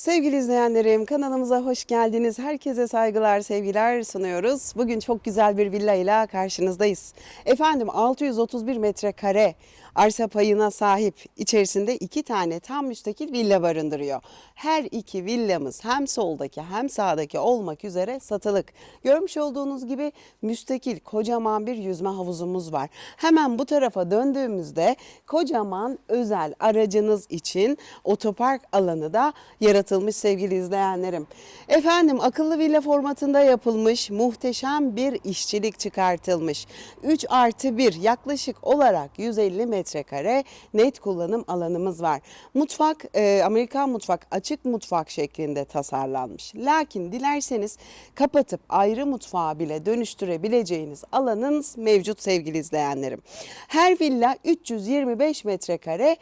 Sevgili izleyenlerim kanalımıza hoş geldiniz. Herkese saygılar, sevgiler sunuyoruz. Bugün çok güzel bir villa ile karşınızdayız. Efendim 631 metrekare arsa payına sahip içerisinde iki tane tam müstakil villa barındırıyor. Her iki villamız hem soldaki hem sağdaki olmak üzere satılık. Görmüş olduğunuz gibi müstakil kocaman bir yüzme havuzumuz var. Hemen bu tarafa döndüğümüzde kocaman özel aracınız için otopark alanı da yaratılmış sevgili izleyenlerim. Efendim akıllı villa formatında yapılmış muhteşem bir işçilik çıkartılmış. 3 artı 1 yaklaşık olarak 150 metrekare net kullanım alanımız var. Mutfak e, Amerikan mutfak açık mutfak şeklinde tasarlanmış. Lakin dilerseniz kapatıp ayrı mutfağa bile dönüştürebileceğiniz alanınız mevcut sevgili izleyenlerim. Her villa 325 metrekare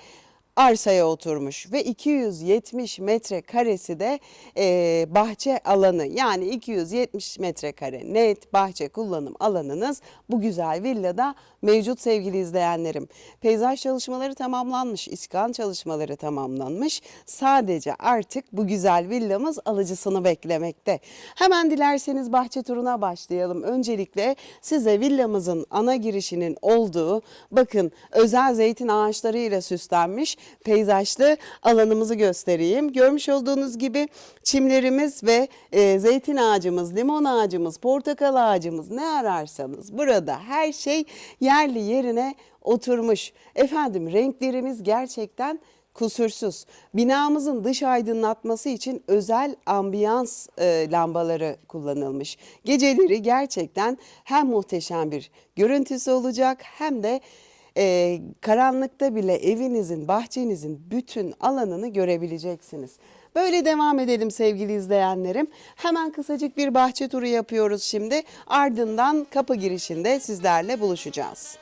arsaya oturmuş ve 270 metrekaresi de e, bahçe alanı yani 270 metrekare net bahçe kullanım alanınız bu güzel villada mevcut sevgili izleyenlerim. Peyzaj çalışmaları tamamlanmış, iskan çalışmaları tamamlanmış. Sadece artık bu güzel villamız alıcısını beklemekte. Hemen dilerseniz bahçe turuna başlayalım. Öncelikle size villamızın ana girişinin olduğu bakın özel zeytin ağaçlarıyla süslenmiş peyzajlı alanımızı göstereyim. Görmüş olduğunuz gibi çimlerimiz ve e, zeytin ağacımız, limon ağacımız, portakal ağacımız ne ararsanız burada her şey yerli yerine oturmuş. Efendim renklerimiz gerçekten kusursuz. Binamızın dış aydınlatması için özel ambiyans e, lambaları kullanılmış. Geceleri gerçekten hem muhteşem bir görüntüsü olacak hem de e, karanlıkta bile evinizin, bahçenizin bütün alanını görebileceksiniz. Böyle devam edelim sevgili izleyenlerim. Hemen kısacık bir bahçe turu yapıyoruz şimdi. Ardından kapı girişinde sizlerle buluşacağız.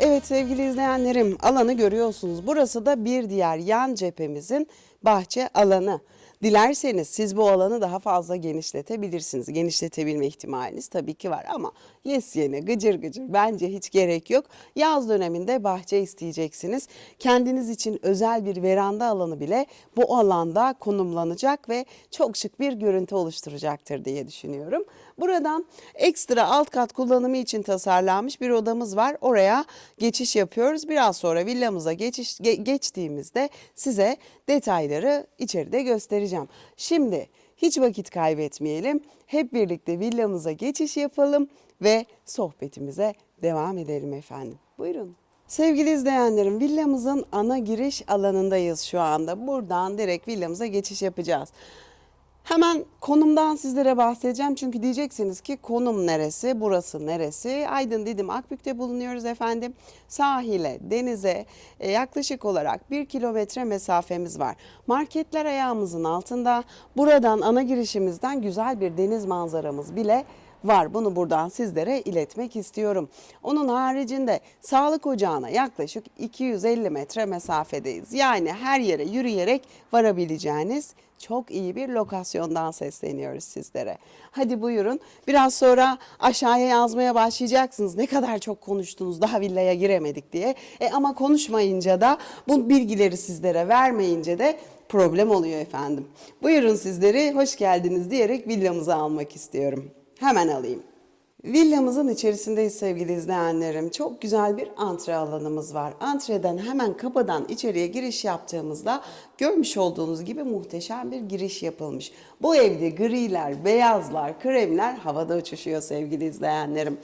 Evet sevgili izleyenlerim alanı görüyorsunuz. Burası da bir diğer yan cephemizin bahçe alanı. Dilerseniz siz bu alanı daha fazla genişletebilirsiniz. Genişletebilme ihtimaliniz tabii ki var ama yes yene gıcır gıcır bence hiç gerek yok. Yaz döneminde bahçe isteyeceksiniz. Kendiniz için özel bir veranda alanı bile bu alanda konumlanacak ve çok şık bir görüntü oluşturacaktır diye düşünüyorum. Buradan ekstra alt kat kullanımı için tasarlanmış bir odamız var. Oraya geçiş yapıyoruz. Biraz sonra villamıza geçiş ge- geçtiğimizde size detayları içeride göstereceğim. Şimdi hiç vakit kaybetmeyelim. Hep birlikte villamıza geçiş yapalım ve sohbetimize devam edelim efendim. Buyurun. Sevgili izleyenlerim villamızın ana giriş alanındayız şu anda. Buradan direkt villamıza geçiş yapacağız. Hemen konumdan sizlere bahsedeceğim çünkü diyeceksiniz ki konum neresi, burası neresi? Aydın Didim Akbük'te bulunuyoruz efendim. Sahile, denize e, yaklaşık olarak bir kilometre mesafemiz var. Marketler ayağımızın altında. Buradan ana girişimizden güzel bir deniz manzaramız bile var. Bunu buradan sizlere iletmek istiyorum. Onun haricinde sağlık ocağına yaklaşık 250 metre mesafedeyiz. Yani her yere yürüyerek varabileceğiniz çok iyi bir lokasyondan sesleniyoruz sizlere. Hadi buyurun. Biraz sonra aşağıya yazmaya başlayacaksınız. Ne kadar çok konuştunuz daha villaya giremedik diye. E ama konuşmayınca da bu bilgileri sizlere vermeyince de problem oluyor efendim. Buyurun sizleri hoş geldiniz diyerek villamıza almak istiyorum. Hemen alayım. Villamızın içerisindeyiz sevgili izleyenlerim. Çok güzel bir antre alanımız var. Antreden hemen kapıdan içeriye giriş yaptığımızda görmüş olduğunuz gibi muhteşem bir giriş yapılmış. Bu evde griler, beyazlar, kremler havada uçuşuyor sevgili izleyenlerim.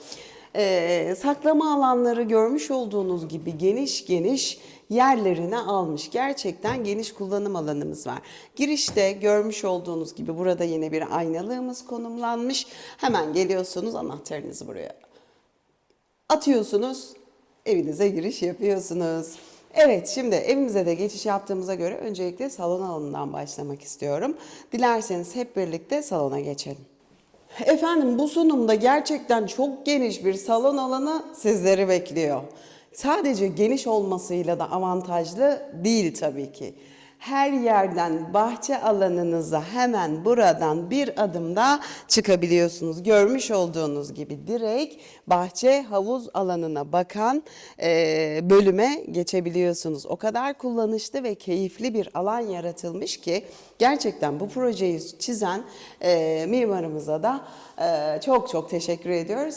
Ee, saklama alanları görmüş olduğunuz gibi geniş geniş yerlerini almış. Gerçekten geniş kullanım alanımız var. Girişte görmüş olduğunuz gibi burada yine bir aynalığımız konumlanmış. Hemen geliyorsunuz anahtarınızı buraya atıyorsunuz, evinize giriş yapıyorsunuz. Evet şimdi evimize de geçiş yaptığımıza göre öncelikle salon alanından başlamak istiyorum. Dilerseniz hep birlikte salona geçelim. Efendim bu sunumda gerçekten çok geniş bir salon alanı sizleri bekliyor. Sadece geniş olmasıyla da avantajlı değil tabii ki. Her yerden bahçe alanınıza hemen buradan bir adım daha çıkabiliyorsunuz. Görmüş olduğunuz gibi direkt bahçe havuz alanına bakan e, bölüme geçebiliyorsunuz. O kadar kullanışlı ve keyifli bir alan yaratılmış ki gerçekten bu projeyi çizen e, mimarımıza da e, çok çok teşekkür ediyoruz.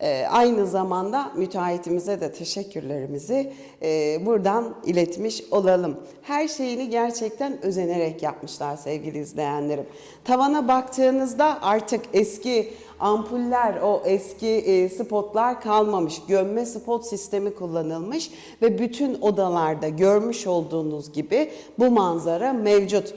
Ee, aynı zamanda müteahhitimize de teşekkürlerimizi e, buradan iletmiş olalım. Her şeyini gerçekten özenerek yapmışlar sevgili izleyenlerim. Tavana baktığınızda artık eski ampuller, o eski e, spotlar kalmamış. Gömme spot sistemi kullanılmış ve bütün odalarda görmüş olduğunuz gibi bu manzara mevcut.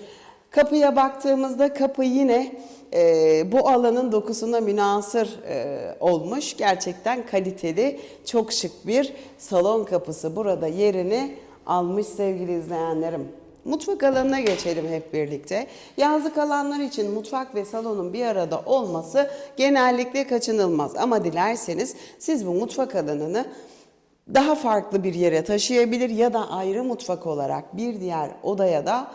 Kapıya baktığımızda kapı yine e, bu alanın dokusuna münasır e, olmuş. Gerçekten kaliteli, çok şık bir salon kapısı burada yerini almış sevgili izleyenlerim. Mutfak alanına geçelim hep birlikte. Yazlık alanlar için mutfak ve salonun bir arada olması genellikle kaçınılmaz. Ama dilerseniz siz bu mutfak alanını daha farklı bir yere taşıyabilir ya da ayrı mutfak olarak bir diğer odaya da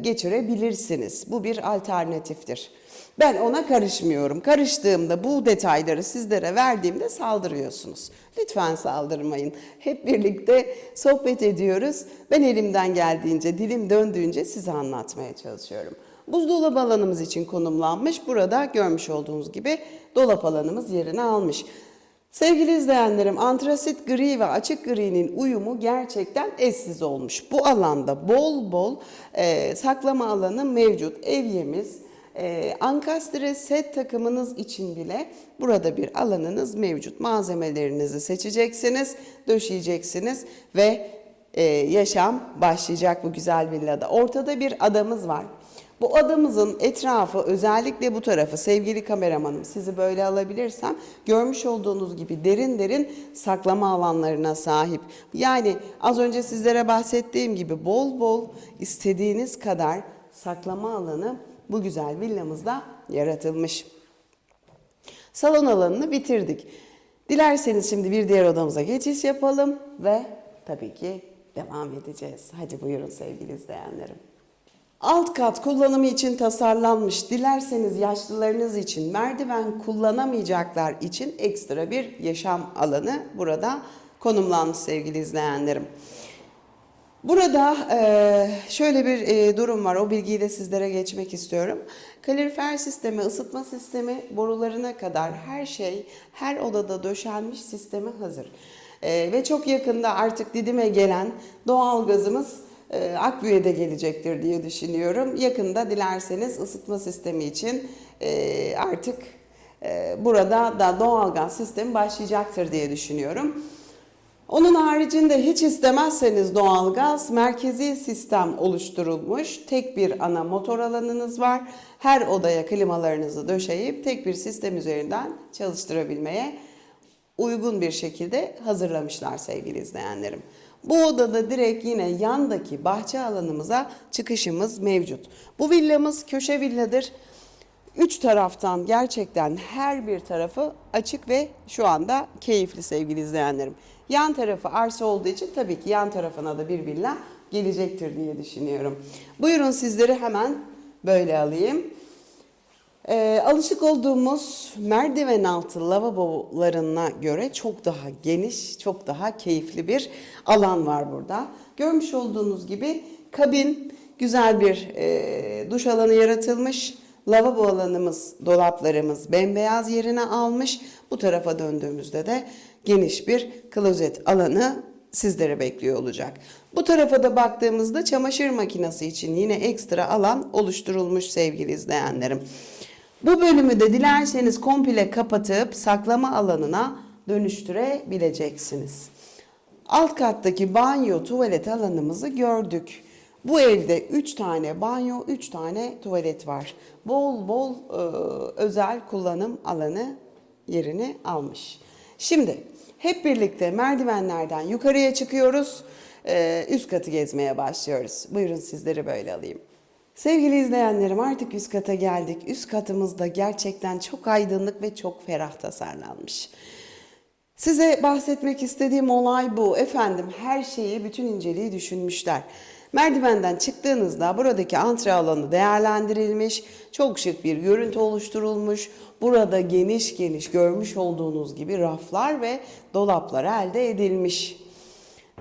geçirebilirsiniz. Bu bir alternatiftir. Ben ona karışmıyorum. Karıştığımda bu detayları sizlere verdiğimde saldırıyorsunuz. Lütfen saldırmayın. Hep birlikte sohbet ediyoruz. Ben elimden geldiğince, dilim döndüğünce size anlatmaya çalışıyorum. Buzdolabı alanımız için konumlanmış. Burada görmüş olduğunuz gibi dolap alanımız yerini almış. Sevgili izleyenlerim, antrasit gri ve açık gri'nin uyumu gerçekten eşsiz olmuş. Bu alanda bol bol e, saklama alanı mevcut. Evyemiz, e, ankastre set takımınız için bile burada bir alanınız mevcut. Malzemelerinizi seçeceksiniz, döşeyeceksiniz ve e, yaşam başlayacak bu güzel villada. Ortada bir adamız var. Bu adamızın etrafı özellikle bu tarafı sevgili kameramanım sizi böyle alabilirsem görmüş olduğunuz gibi derin derin saklama alanlarına sahip. Yani az önce sizlere bahsettiğim gibi bol bol istediğiniz kadar saklama alanı bu güzel villamızda yaratılmış. Salon alanını bitirdik. Dilerseniz şimdi bir diğer odamıza geçiş yapalım ve tabii ki devam edeceğiz. Hadi buyurun sevgili izleyenlerim. Alt kat kullanımı için tasarlanmış. Dilerseniz yaşlılarınız için merdiven kullanamayacaklar için ekstra bir yaşam alanı burada konumlanmış sevgili izleyenlerim. Burada e, şöyle bir e, durum var. O bilgiyi de sizlere geçmek istiyorum. Kalorifer sistemi, ısıtma sistemi, borularına kadar her şey her odada döşenmiş sistemi hazır. E, ve çok yakında artık Didim'e gelen doğal gazımız e, Akbüye'de gelecektir diye düşünüyorum. Yakında dilerseniz ısıtma sistemi için e, artık e, burada da doğalgaz sistemi başlayacaktır diye düşünüyorum. Onun haricinde hiç istemezseniz doğalgaz merkezi sistem oluşturulmuş. Tek bir ana motor alanınız var. Her odaya klimalarınızı döşeyip tek bir sistem üzerinden çalıştırabilmeye uygun bir şekilde hazırlamışlar sevgili izleyenlerim. Bu odada direkt yine yandaki bahçe alanımıza çıkışımız mevcut. Bu villamız köşe villadır. Üç taraftan gerçekten her bir tarafı açık ve şu anda keyifli sevgili izleyenlerim. Yan tarafı arsa olduğu için tabii ki yan tarafına da bir villa gelecektir diye düşünüyorum. Buyurun sizleri hemen böyle alayım. Ee, alışık olduğumuz merdiven altı lavabolarına göre çok daha geniş, çok daha keyifli bir alan var burada. Görmüş olduğunuz gibi kabin, güzel bir e, duş alanı yaratılmış. Lavabo alanımız, dolaplarımız bembeyaz yerine almış. Bu tarafa döndüğümüzde de geniş bir klozet alanı sizlere bekliyor olacak. Bu tarafa da baktığımızda çamaşır makinesi için yine ekstra alan oluşturulmuş sevgili izleyenlerim. Bu bölümü de dilerseniz komple kapatıp saklama alanına dönüştürebileceksiniz. Alt kattaki banyo tuvalet alanımızı gördük. Bu evde 3 tane banyo, 3 tane tuvalet var. Bol bol e, özel kullanım alanı yerini almış. Şimdi hep birlikte merdivenlerden yukarıya çıkıyoruz. E, üst katı gezmeye başlıyoruz. Buyurun sizleri böyle alayım. Sevgili izleyenlerim artık üst kata geldik. Üst katımızda gerçekten çok aydınlık ve çok ferah tasarlanmış. Size bahsetmek istediğim olay bu. Efendim her şeyi, bütün inceliği düşünmüşler. Merdivenden çıktığınızda buradaki antre alanı değerlendirilmiş, çok şık bir görüntü oluşturulmuş. Burada geniş geniş görmüş olduğunuz gibi raflar ve dolaplar elde edilmiş.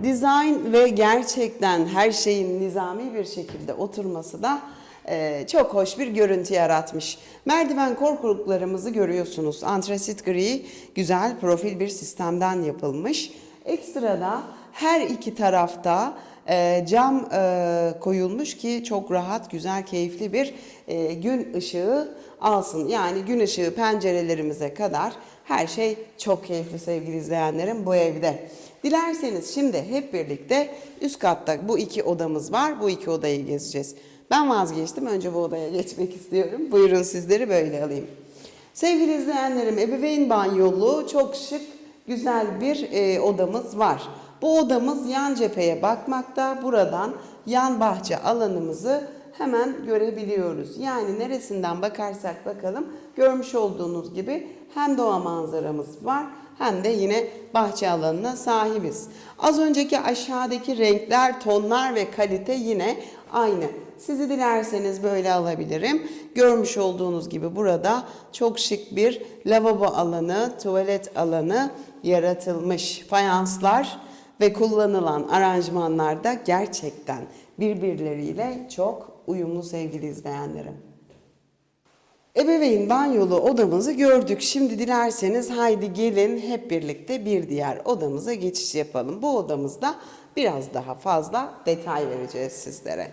Dizayn ve gerçekten her şeyin nizami bir şekilde oturması da e, çok hoş bir görüntü yaratmış. Merdiven korkuluklarımızı görüyorsunuz. Antrasit gri güzel profil bir sistemden yapılmış. Ekstrada her iki tarafta e, cam e, koyulmuş ki çok rahat, güzel, keyifli bir e, gün ışığı alsın. Yani gün ışığı pencerelerimize kadar her şey çok keyifli sevgili izleyenlerim bu evde. Dilerseniz şimdi hep birlikte üst katta bu iki odamız var. Bu iki odayı gezeceğiz. Ben vazgeçtim. Önce bu odaya geçmek istiyorum. Buyurun sizleri böyle alayım. Sevgili izleyenlerim, ebeveyn banyolu çok şık, güzel bir e, odamız var. Bu odamız yan cepheye bakmakta. Buradan yan bahçe alanımızı hemen görebiliyoruz. Yani neresinden bakarsak bakalım görmüş olduğunuz gibi hem doğa manzaramız var hem de yine bahçe alanına sahibiz. Az önceki aşağıdaki renkler, tonlar ve kalite yine aynı. Sizi dilerseniz böyle alabilirim. Görmüş olduğunuz gibi burada çok şık bir lavabo alanı, tuvalet alanı yaratılmış. Fayanslar ve kullanılan aranjmanlar da gerçekten birbirleriyle çok uyumlu sevgili izleyenlerim. Ebeveyn banyolu odamızı gördük. Şimdi dilerseniz haydi gelin hep birlikte bir diğer odamıza geçiş yapalım. Bu odamızda biraz daha fazla detay vereceğiz sizlere.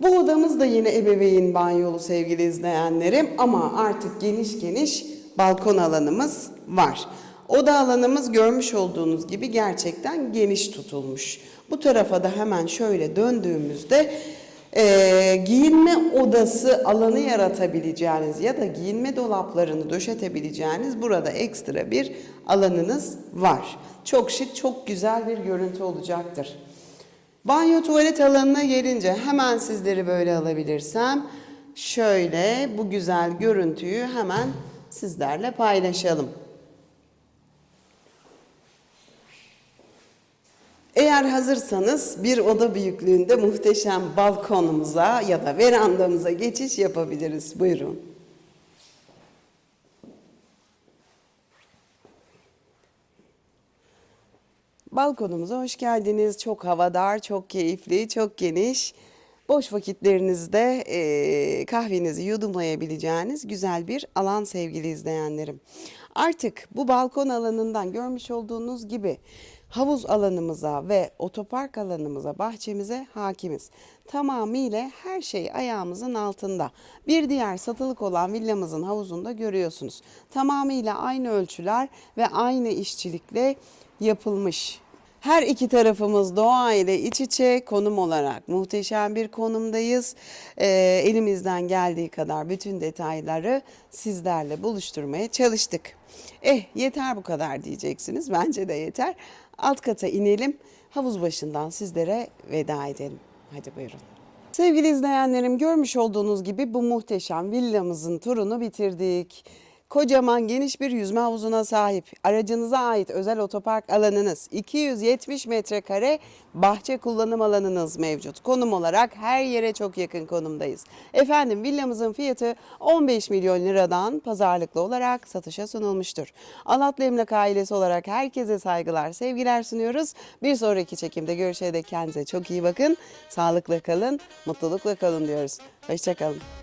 Bu odamız da yine ebeveyn banyolu sevgili izleyenlerim ama artık geniş geniş balkon alanımız var. Oda alanımız görmüş olduğunuz gibi gerçekten geniş tutulmuş. Bu tarafa da hemen şöyle döndüğümüzde e, giyinme odası alanı yaratabileceğiniz ya da giyinme dolaplarını döşetebileceğiniz burada ekstra bir alanınız var. Çok şık, çok güzel bir görüntü olacaktır. Banyo tuvalet alanına gelince hemen sizleri böyle alabilirsem şöyle bu güzel görüntüyü hemen sizlerle paylaşalım. Eğer hazırsanız bir oda büyüklüğünde muhteşem balkonumuza ya da verandamıza geçiş yapabiliriz. Buyurun. Balkonumuza hoş geldiniz. Çok havadar, çok keyifli, çok geniş. Boş vakitlerinizde eee, kahvenizi yudumlayabileceğiniz güzel bir alan sevgili izleyenlerim. Artık bu balkon alanından görmüş olduğunuz gibi havuz alanımıza ve otopark alanımıza, bahçemize hakimiz. Tamamıyla her şey ayağımızın altında. Bir diğer satılık olan villamızın havuzunda görüyorsunuz. Tamamıyla aynı ölçüler ve aynı işçilikle yapılmış. Her iki tarafımız doğa ile iç içe konum olarak muhteşem bir konumdayız. Ee, elimizden geldiği kadar bütün detayları sizlerle buluşturmaya çalıştık. Eh yeter bu kadar diyeceksiniz. Bence de yeter. Alt kata inelim. Havuz başından sizlere veda edelim. Hadi buyurun. Sevgili izleyenlerim görmüş olduğunuz gibi bu muhteşem villamızın turunu bitirdik. Kocaman geniş bir yüzme havuzuna sahip, aracınıza ait özel otopark alanınız, 270 metrekare bahçe kullanım alanınız mevcut. Konum olarak her yere çok yakın konumdayız. Efendim villamızın fiyatı 15 milyon liradan pazarlıklı olarak satışa sunulmuştur. Alatlı Emlak ailesi olarak herkese saygılar, sevgiler sunuyoruz. Bir sonraki çekimde görüşene dek kendinize çok iyi bakın. Sağlıkla kalın, mutlulukla kalın diyoruz. Hoşçakalın.